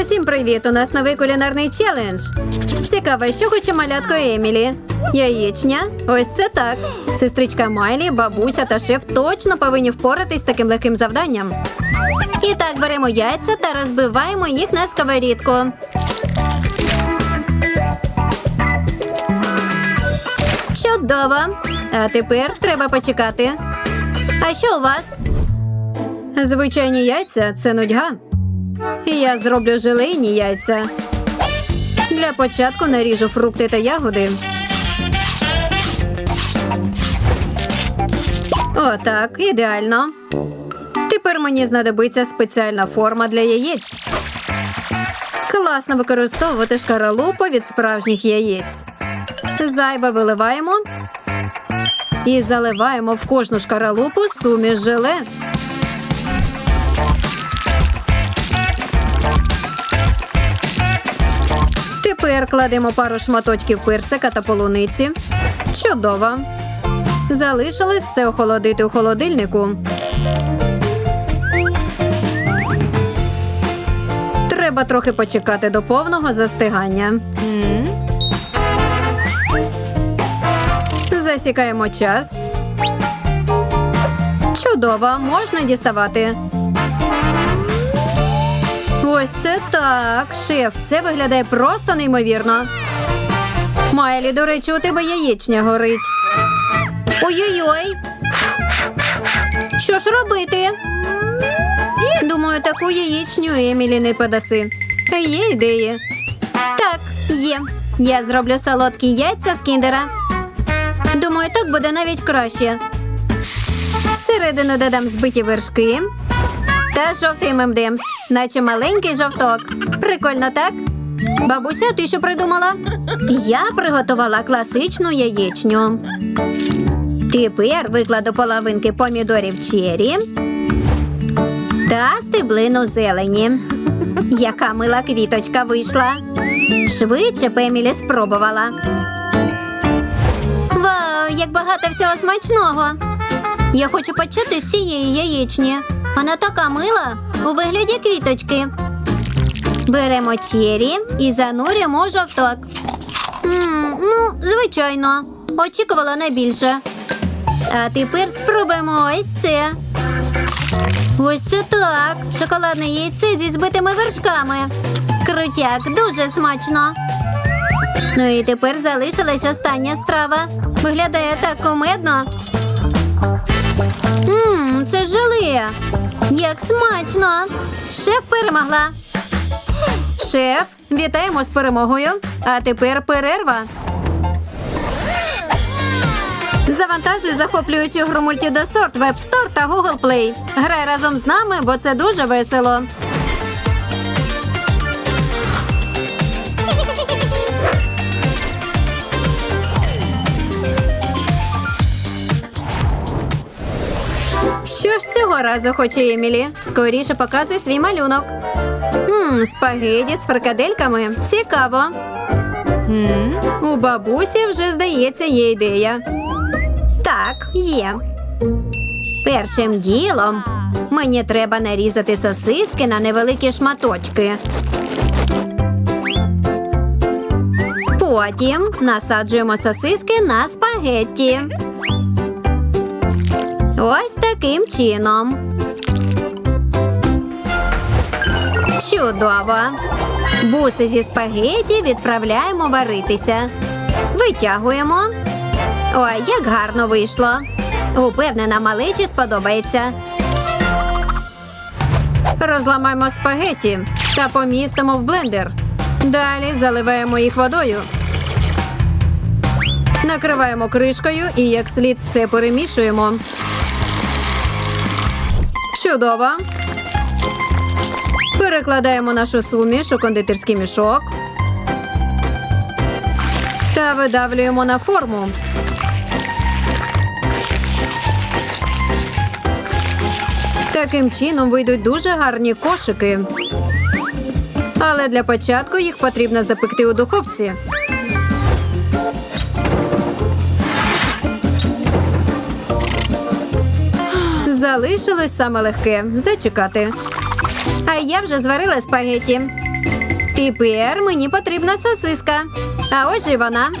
Усім привіт! У нас новий кулінарний челендж. Цікаво, що хоче малятко Емілі. Яєчня. Ось це так. Сестричка Майлі, бабуся та шеф точно повинні впоратись з таким легким завданням. І так беремо яйця та розбиваємо їх на сковорідку. Чудово! А тепер треба почекати. А що у вас? Звичайні яйця це нудьга. І я зроблю желейні яйця. Для початку наріжу фрукти та ягоди. Отак, ідеально. Тепер мені знадобиться спеціальна форма для яєць. Класно використовувати шкаралупу від справжніх яєць. Зайве виливаємо і заливаємо в кожну шкаралупу суміш желе. Тепер кладемо пару шматочків персика та полуниці. Чудово. Залишилось все охолодити у холодильнику. Треба трохи почекати до повного застигання. Засікаємо час. Чудово, можна діставати. Ось це так. Шеф, це виглядає просто неймовірно. Майлі, до речі, у тебе яєчня горить. Ой-ой-ой. Що ж робити? Думаю, таку яєчню Емілі не подаси. Є ідеї. Так, є. Я зроблю солодкі яйця з кіндера. Думаю, так буде навіть краще. Всередину додам збиті вершки та жовтий мемдемс, наче маленький жовток. Прикольно, так? Бабуся, ти що придумала? Я приготувала класичну яєчню. Тепер викладу половинки помідорів чері та стеблину зелені. Яка мила квіточка вийшла. Швидше б Емілі спробувала. Вау, як багато всього смачного. Я хочу почати з цієї яєчні. Вона така мила у вигляді квіточки. Беремо чері і занурюємо жовток. м ну, звичайно, очікувала не більше. А тепер спробуємо ось це. Ось це так. Шоколадне яйце зі збитими вершками. Крутяк, дуже смачно. Ну і тепер залишилась остання страва. Виглядає так кумедно. Мм, це желе. Як смачно. Шеф перемогла. Шеф, вітаємо з перемогою. А тепер перерва. Завантажуй захоплюючу гру мультідосорт, Web Store та Google Play. Грай разом з нами, бо це дуже весело. Що ж цього разу хоче Емілі? Скоріше показуй свій малюнок. Мм, спагеді з фрикадельками. Цікаво. У бабусі вже, здається, є ідея. Так, є. Першим ділом мені треба нарізати сосиски на невеликі шматочки. Потім насаджуємо сосиски на спагетті. Ось таким чином. Чудово. Буси зі спагеті відправляємо варитися. Витягуємо. Ой, як гарно вийшло. Упевнена, малечі сподобається. Розламаємо спагеті та помістимо в блендер. Далі заливаємо їх водою. Накриваємо кришкою і як слід все перемішуємо. Чудово. Перекладаємо нашу суміш у кондитерський мішок та видавлюємо на форму. Таким чином вийдуть дуже гарні кошики. Але для початку їх потрібно запекти у духовці. Залишилось саме легке зачекати. А я вже зварила спагетті. Тепер мені потрібна сосиска. А ось і вона.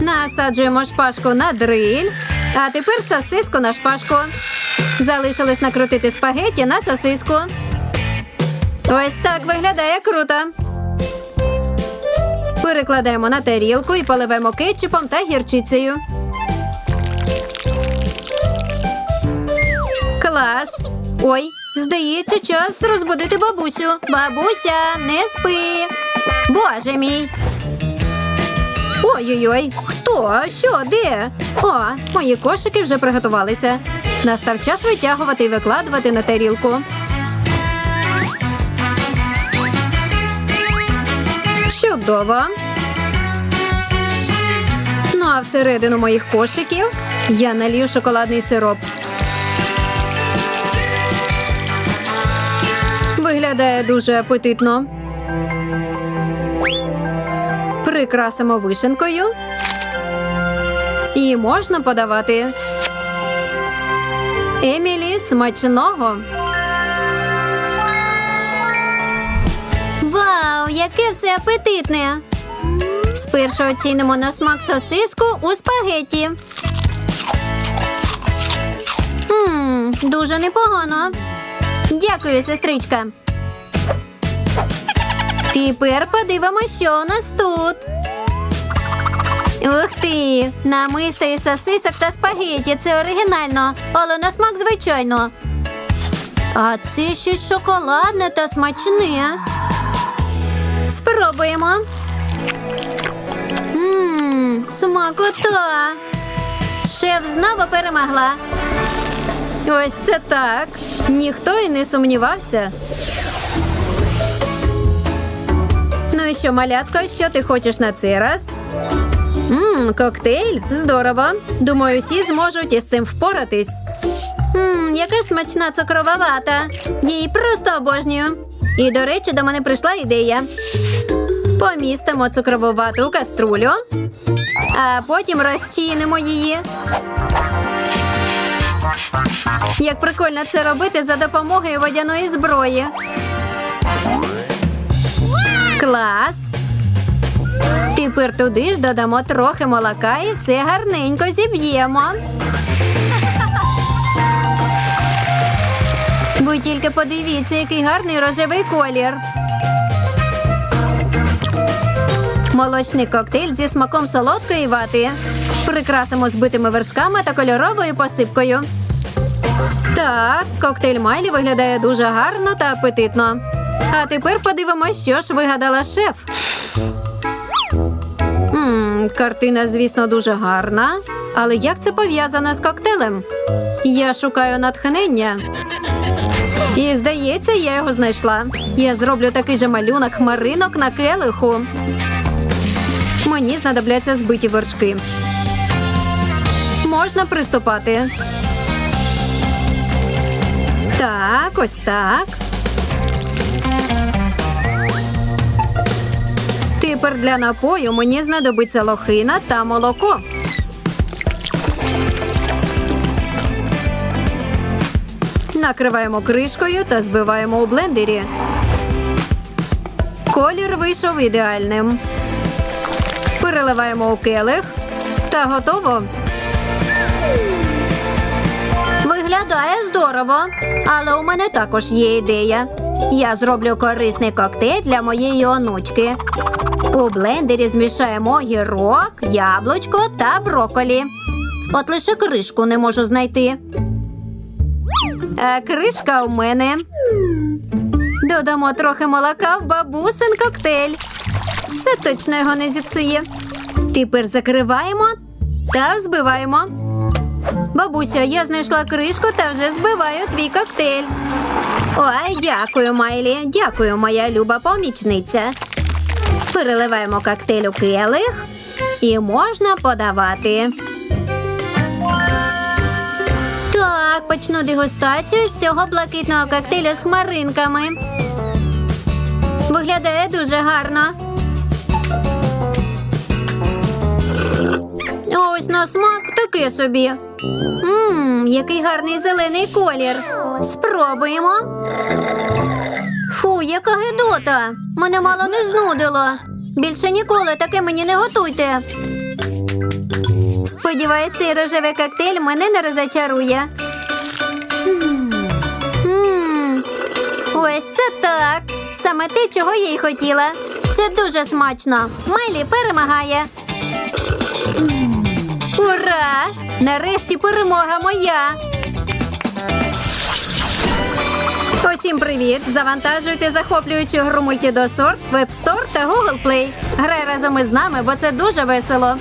Насаджуємо шпажку на дриль. А тепер сосиску на шпажку. Залишилось накрутити спагетті на сосиску. Ось так виглядає круто. Перекладаємо на тарілку і поливаємо кетчупом та гірчицею. Клас. Ой, здається, час розбудити бабусю. Бабуся, не спи. Боже мій. Ой-ой-ой, хто? Що, де? О, мої кошики вже приготувалися. Настав час витягувати і викладувати на тарілку. Чудово. Ну а всередину моїх кошиків я налью шоколадний сироп. Виглядає дуже апетитно. Прикрасимо вишенкою. І можна подавати. Емілі смачного. Вау, яке все апетитне! Спершу оцінимо на смак сосиску у спагетті. Ммм, дуже непогано. Дякую, сестричка. Тепер подивимося, що у нас тут. Ух ти! Намисто із сосисок та спагетті. Це оригінально, але на смак звичайно. А це щось шоколадне та смачне. Спробуємо. Ммм, смакота. Шеф знову перемогла. Ось це так. Ніхто і не сумнівався. Ну що, малятко, що ти хочеш на цей раз? Ммм, коктейль? Здорово. Думаю, всі зможуть із цим впоратись. Ммм, яка ж смачна цукрова вата. Її просто обожнюю. І, до речі, до мене прийшла ідея. Помістимо цукрову вату у каструлю, а потім розчинимо її. Як прикольно це робити за допомогою водяної зброї. Клас. Тепер туди ж додамо трохи молока і все гарненько зіб'ємо. Ви тільки подивіться, який гарний рожевий колір. Молочний коктейль зі смаком солодкої вати. Прикрасимо збитими вершками та кольоровою посипкою. Так, коктейль Майлі виглядає дуже гарно та апетитно. А тепер подивимось, що ж вигадала шеф. Ммм, картина, звісно, дуже гарна. Але як це пов'язано з коктейлем? Я шукаю натхнення. І здається, я його знайшла. Я зроблю такий же малюнок хмаринок на келиху. Мені знадобляться збиті вершки. Можна приступати. Так, ось так. Тепер для напою мені знадобиться лохина та молоко. Накриваємо кришкою та збиваємо у блендері. Колір вийшов ідеальним. Переливаємо у келих. Та готово. Виглядає здорово, але у мене також є ідея. Я зроблю корисний коктейль для моєї онучки. У блендері змішаємо огірок, яблучко та броколі. От лише кришку не можу знайти. А кришка у мене. Додамо трохи молока в бабусин коктейль. Це точно його не зіпсує. Тепер закриваємо та збиваємо. Бабуся, я знайшла кришку та вже збиваю твій коктейль. Ой, дякую, Майлі. Дякую, моя люба помічниця. Переливаємо коктейль у келих і можна подавати. Так, почну дегустацію з цього блакитного коктейля з хмаринками. Виглядає дуже гарно. Ось на смак таке собі. Ммм, який гарний зелений колір. Спробуємо. Фу, яка гидота! Мене мало не знудило. Більше ніколи таке мені не готуйте. Сподіваюсь, цей рожевий коктейль мене не розочарує. Мм, ось це так. Саме те, чого я й хотіла. Це дуже смачно. Майлі перемагає. Ура! Нарешті перемога моя. Усім привіт! Завантажуйте захоплюючу гру Multidosort App Store та Google Play. Грай разом із нами, бо це дуже весело.